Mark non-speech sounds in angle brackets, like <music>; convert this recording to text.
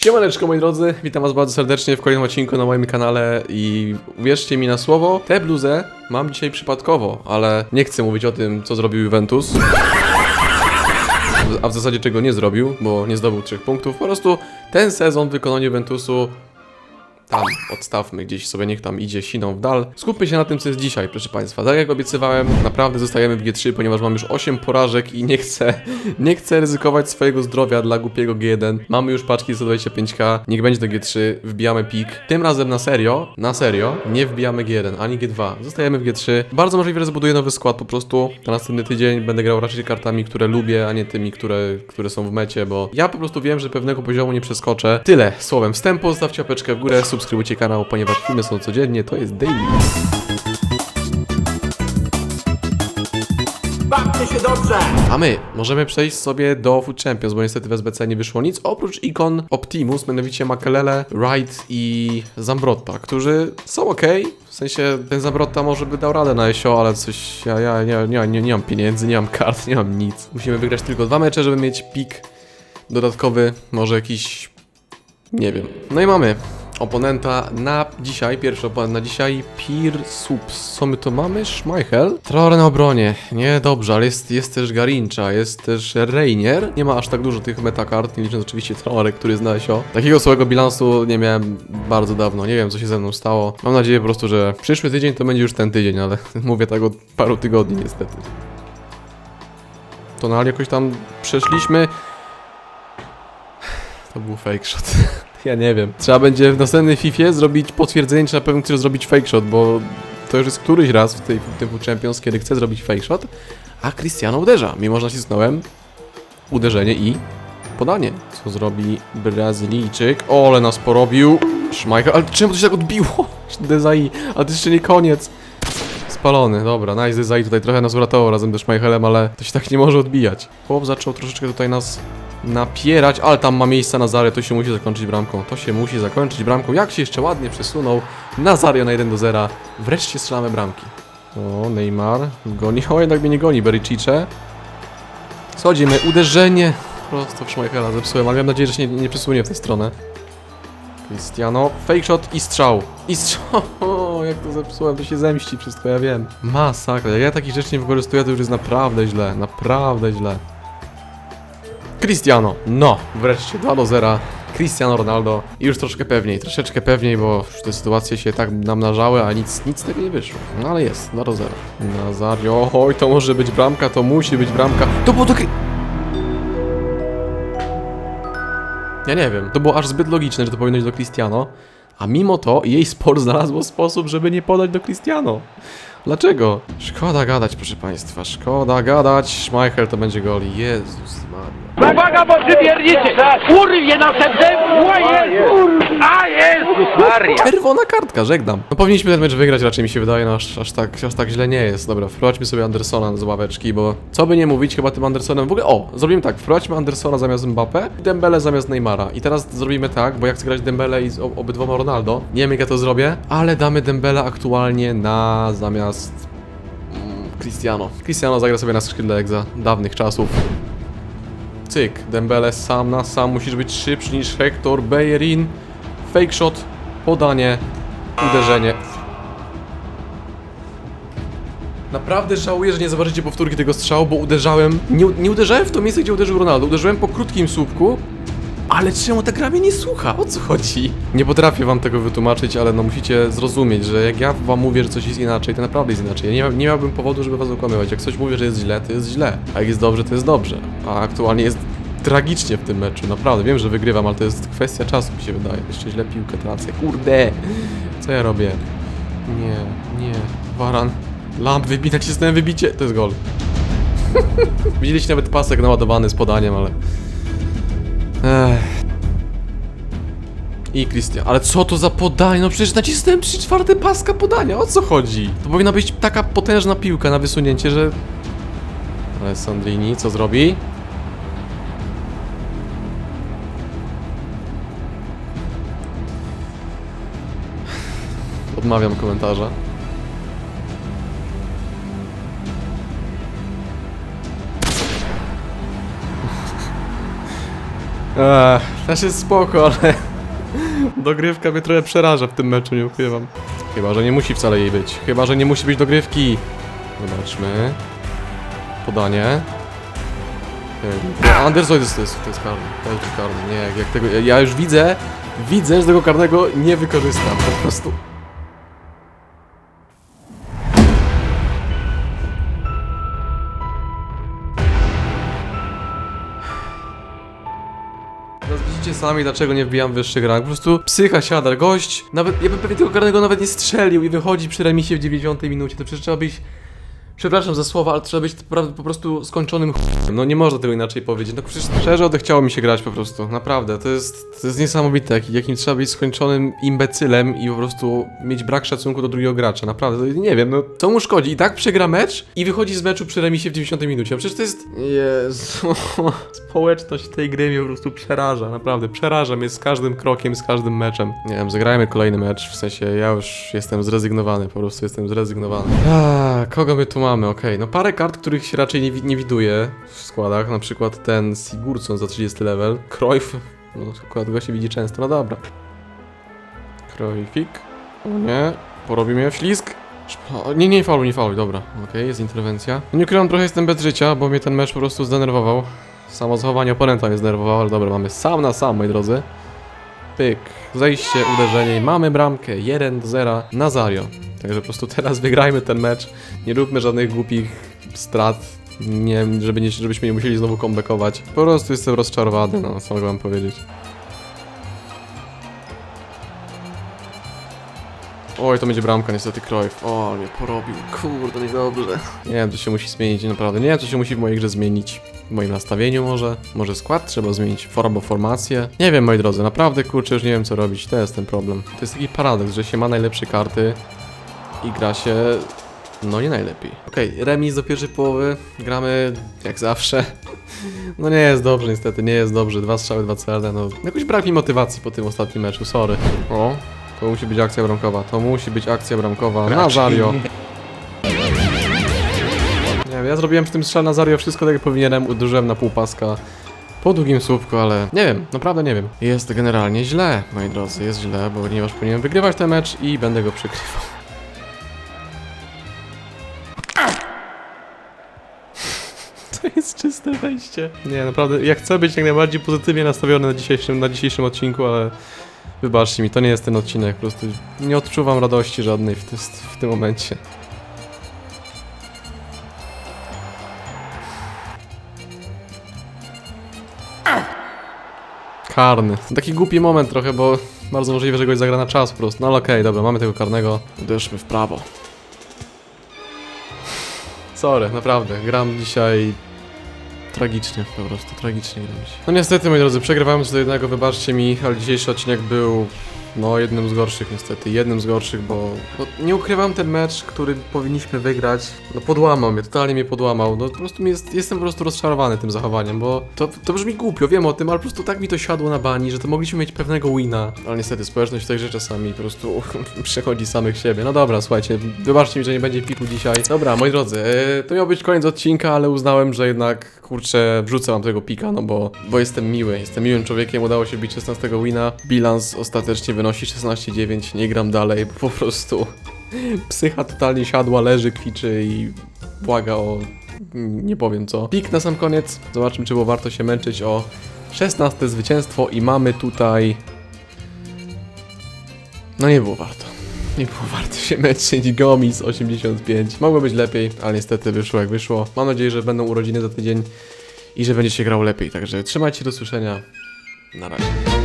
Siemaneczko moi drodzy, witam was bardzo serdecznie w kolejnym odcinku na moim kanale i uwierzcie mi na słowo, tę bluzę mam dzisiaj przypadkowo, ale nie chcę mówić o tym, co zrobił Juventus. A w zasadzie czego nie zrobił, bo nie zdobył trzech punktów. Po prostu ten sezon w wykonaniu Juventusu tam odstawmy gdzieś sobie, niech tam idzie siną w dal. Skupmy się na tym, co jest dzisiaj, proszę Państwa. Tak jak obiecywałem, naprawdę zostajemy w G3, ponieważ mam już 8 porażek i nie chcę, <laughs> nie chcę ryzykować swojego zdrowia dla głupiego G1. Mamy już paczki 125k, niech będzie to G3, wbijamy pik. Tym razem na serio, na serio, nie wbijamy G1, ani G2. Zostajemy w G3. Bardzo możliwe, że zbuduję nowy skład po prostu. Na następny tydzień będę grał raczej kartami, które lubię, a nie tymi, które, które są w mecie, bo ja po prostu wiem, że pewnego poziomu nie przeskoczę. Tyle, słowem wstępu, zostawcie łapeczkę w górę, subskrybujcie kanał, ponieważ filmy są codziennie, to jest daily. Bawcie się dobrze! A my możemy przejść sobie do Food Champions, bo niestety w SBC nie wyszło nic, oprócz ikon Optimus, mianowicie Makelele, Wright i Zambrotta, którzy są ok. W sensie ten Zambrotta może by dał radę na SO, ale coś, ja, ja nie, nie, nie, nie mam pieniędzy, nie mam kart, nie mam nic. Musimy wygrać tylko dwa mecze, żeby mieć pik dodatkowy, może jakiś, nie wiem. No i mamy oponenta na dzisiaj, pierwszy oponent na dzisiaj, Pir Subs. Co my to mamy? Schmeichel? Traore na obronie. Nie, dobrze, ale jest, jest też Garincha, jest też Reinier. Nie ma aż tak dużo tych metakart, nie licząc oczywiście Traore, który zna się. Takiego słabego bilansu nie miałem bardzo dawno. Nie wiem, co się ze mną stało. Mam nadzieję po prostu, że przyszły tydzień to będzie już ten tydzień, ale <laughs> mówię tak od paru tygodni niestety. Tonal jakoś tam przeszliśmy. To był fake shot. Ja nie wiem. Trzeba będzie w następnej FIFA zrobić potwierdzenie, czy na pewno chcesz zrobić fake shot, bo to już jest któryś raz w tej tym Champions, kiedy chcę zrobić fake shot, a Cristiano uderza. Mimo, że nacisnąłem uderzenie i podanie. Co zrobi Brazylijczyk? O, ale nas porobił. Schmeichel, ale czemu to się tak odbiło? <laughs> Dezai, ale to jeszcze nie koniec. Spalony, dobra, nice Dezai tutaj trochę nas uratował razem ze Schmeichelem, ale to się tak nie może odbijać. Chłop zaczął troszeczkę tutaj nas napierać, ale tam ma miejsce Nazario, to się musi zakończyć bramką. To się musi zakończyć bramką. Jak się jeszcze ładnie przesunął Nazario na 1 do 0. Wreszcie strzelamy bramki. O, Neymar goni. O, jednak mnie nie goni Bericice. Schodzimy, uderzenie. Prosto w Schmeichela zepsułem, ale miałem nadzieję, że się nie, nie przesunie w tę stronę. Cristiano, fake shot i strzał. I strzał. <laughs> O, jak to zepsułem, to się zemści wszystko, ja wiem. Masakra, jak ja takich rzeczy nie wykorzystuję, to już jest naprawdę źle, naprawdę źle. Cristiano, no, wreszcie 2 do 0. Cristiano Ronaldo i już troszkę pewniej, troszeczkę pewniej, bo już te sytuacje się tak namnażały, a nic, nic z tego nie wyszło. No ale jest, 2 do 0. Nazario, oj, to może być bramka, to musi być bramka. To było Cri- Ja nie wiem, to było aż zbyt logiczne, że to powinno iść do Cristiano, a mimo to jej sport znalazło sposób, żeby nie podać do Cristiano. Dlaczego? Szkoda gadać, proszę państwa, szkoda gadać. Schmeichel to będzie gol. Jezus Maria. Uwaga, bo przywiernicie! Urwie następny! O Jezus! A Jezus Maria! Czerwona kartka, żegnam. No powinniśmy ten mecz wygrać, raczej mi się wydaje, no aż, aż, tak, aż tak źle nie jest. Dobra, wprowadźmy sobie Andersona z ławeczki, bo co by nie mówić, chyba tym Andersonem w ogóle... O, zrobimy tak, wprowadźmy Andersona zamiast Mbappe, Dembele zamiast Neymara. I teraz zrobimy tak, bo ja chcę grać Dembele i z ob- obydwoma Ronaldo. Nie wiem jak ja to zrobię, ale damy Dembele aktualnie na zamiast... mm, Cristiano. Cristiano zagra sobie na skrzydle jak za dawnych czasów. Cyk, Dembele sam na sam musisz być szybszy niż Hector Bellerin. Fake shot, podanie, uderzenie. Naprawdę żałuję, że nie zobaczycie powtórki tego strzału, bo uderzałem. Nie, nie uderzałem w to miejsce, gdzie uderzył Ronaldo. Uderzyłem po krótkim słupku. Ale czemu ta gra mnie nie słucha? O co chodzi? Nie potrafię wam tego wytłumaczyć, ale no musicie zrozumieć, że jak ja wam mówię, że coś jest inaczej, to naprawdę jest inaczej. Ja nie, nie miałbym powodu, żeby was okłamywać. Jak coś mówię, że jest źle, to jest źle. A jak jest dobrze, to jest dobrze. A aktualnie jest tragicznie w tym meczu, naprawdę. Wiem, że wygrywam, ale to jest kwestia czasu, mi się wydaje. Jeszcze źle piłkę tracę. Kurde! Co ja robię? Nie, nie. Waran. Lamp wybita, nacisnąłem wybicie. To jest gol. <laughs> Widzieliście nawet pasek naładowany z podaniem, ale... Ech. I Christian. Ale co to za podanie? No przecież nacisnąłem 3 czwarte paska podania. O co chodzi? To powinna być taka potężna piłka na wysunięcie, że... Ale Sandrini, co zrobi? Odmawiam komentarza. Eee, też jest spoko, ale dogrywka mnie trochę przeraża w tym meczu, nie ukrywam. Chyba, że nie musi wcale jej być. Chyba, że nie musi być dogrywki. Zobaczmy. Podanie. Ej, Anderson to jest, to jest, karny. To jest karny. Nie, jak tego. Ja już widzę, widzę, że tego karnego nie wykorzystam. Po prostu. Sami, dlaczego nie wbijam wyższych rank. Po prostu psycha siada, gość. Nawet, ja bym pewnie tego karnego nawet nie strzelił i wychodzi przy remisie w 90 minucie. To przecież trzeba być. Przepraszam za słowa, ale trzeba być pra- po prostu skończonym ch**em. No nie można tego inaczej powiedzieć. No przecież szczerze odechciało mi się grać po prostu. Naprawdę, to jest, to jest niesamowite, jak- jakim trzeba być skończonym imbecylem i po prostu mieć brak szacunku do drugiego gracza. Naprawdę, to nie wiem, no co mu szkodzi. I tak przegra mecz i wychodzi z meczu przy remisie w 90 minucie. No przecież to jest... Jezu... <laughs> Społeczność tej gry mnie po prostu przeraża, naprawdę. Przeraża mnie z każdym krokiem, z każdym meczem. Nie wiem, zagrajmy kolejny mecz, w sensie ja już jestem zrezygnowany, po prostu jestem zrezygnowany. A, kogo my tu mamy? Okej, no parę kart, których się raczej nie, nie widuje w składach, na przykład ten Sigurdsson za 30 level, Cruyff, no akurat go się widzi często, no dobra. Cruyffik, nie, porobi mnie. O, Nie, nie fauluj, nie fauluj, dobra, okej, jest interwencja. No Nie ukrywam, trochę jestem bez życia, bo mnie ten mecz po prostu zdenerwował. Samo zachowanie oponenta mnie zdenerwowało, ale dobra, mamy sam na sam, moi drodzy. Pyk, zejście, uderzenie i mamy bramkę 1 do 0 Nazario. Także po prostu teraz wygrajmy ten mecz, nie róbmy żadnych głupich strat, nie, żeby nie, żebyśmy nie musieli znowu comebackować. Po prostu jestem rozczarowany, no co mogę wam powiedzieć. Oj, to będzie bramka niestety Cruyff. O, mnie porobił. Kurde, niedobrze. Nie wiem, co się musi zmienić, naprawdę. Nie wiem, co się musi w mojej grze zmienić. W moim nastawieniu może. Może skład trzeba zmienić. For albo formację. Nie wiem, moi drodzy, naprawdę kurczę, już nie wiem, co robić. To jest ten problem. To jest taki paradoks, że się ma najlepsze karty i gra się... No nie najlepiej. Okej, remis do pierwszej połowy. Gramy jak zawsze. <laughs> No nie jest dobrze niestety, nie jest dobrze. Dwa strzały, dwa celne, no... Jakoś brak mi motywacji po tym ostatnim meczu, sorry. O, to musi być akcja bramkowa. To musi być akcja bramkowa. Nazario. Nie wiem, ja zrobiłem w tym strzale Nazario wszystko tak jak powinienem. Uderzyłem na pół paska. Po długim słupku, ale nie wiem, naprawdę nie wiem. Jest generalnie źle, moi drodzy, jest źle, bo ponieważ powinienem wygrywać ten mecz i będę go przykrywał. <laughs> To jest czyste wejście. Nie, naprawdę, ja chcę być jak najbardziej pozytywnie nastawiony na dzisiejszym, na dzisiejszym odcinku, ale wybaczcie mi, to nie jest ten odcinek, po prostu nie odczuwam radości żadnej w, ty, w tym momencie. Karny. Taki głupi moment trochę, bo bardzo możliwe, że goś zagra na czas po prostu. No ale okej, dobra, mamy tego karnego. Uderzmy w prawo. Sorry, naprawdę, gram dzisiaj tragicznie, po prostu tragicznie gram dzisiaj. No niestety, moi drodzy, przegrywamy co do jednego, wybaczcie mi, ale dzisiejszy odcinek był, no, jednym z gorszych niestety, jednym z gorszych, bo no, nie ukrywam ten mecz, który powinniśmy wygrać, no podłamał mnie, totalnie mnie podłamał, no po prostu jest, jestem po prostu rozczarowany tym zachowaniem, bo to, to brzmi głupio, wiem o tym, ale po prostu tak mi to siadło na bani, że to mogliśmy mieć pewnego wina, ale niestety społeczność grze czasami po prostu <laughs> przechodzi samych siebie. No dobra, słuchajcie, wybaczcie mi, że nie będzie piku dzisiaj. Dobra, moi drodzy, e, to miał być koniec odcinka, ale uznałem, że jednak, kurczę, wrzucę wam tego pika, no bo, bo jestem miły, jestem miłym człowiekiem, udało się bić 16 wina, bilans ostatecznie wynosi 16-9, nie gram dalej, bo po prostu psycha totalnie siadła, leży, kwiczy i błaga o nie powiem co. Pik na sam koniec, zobaczmy czy było warto się męczyć o 16 zwycięstwo i mamy tutaj... No nie było warto. Nie było warto się męczyć. Gomis 85. Mogło być lepiej, ale niestety wyszło jak wyszło. Mam nadzieję, że będą urodziny za tydzień i że będzie się grał lepiej. Także trzymajcie do słyszenia. Na razie.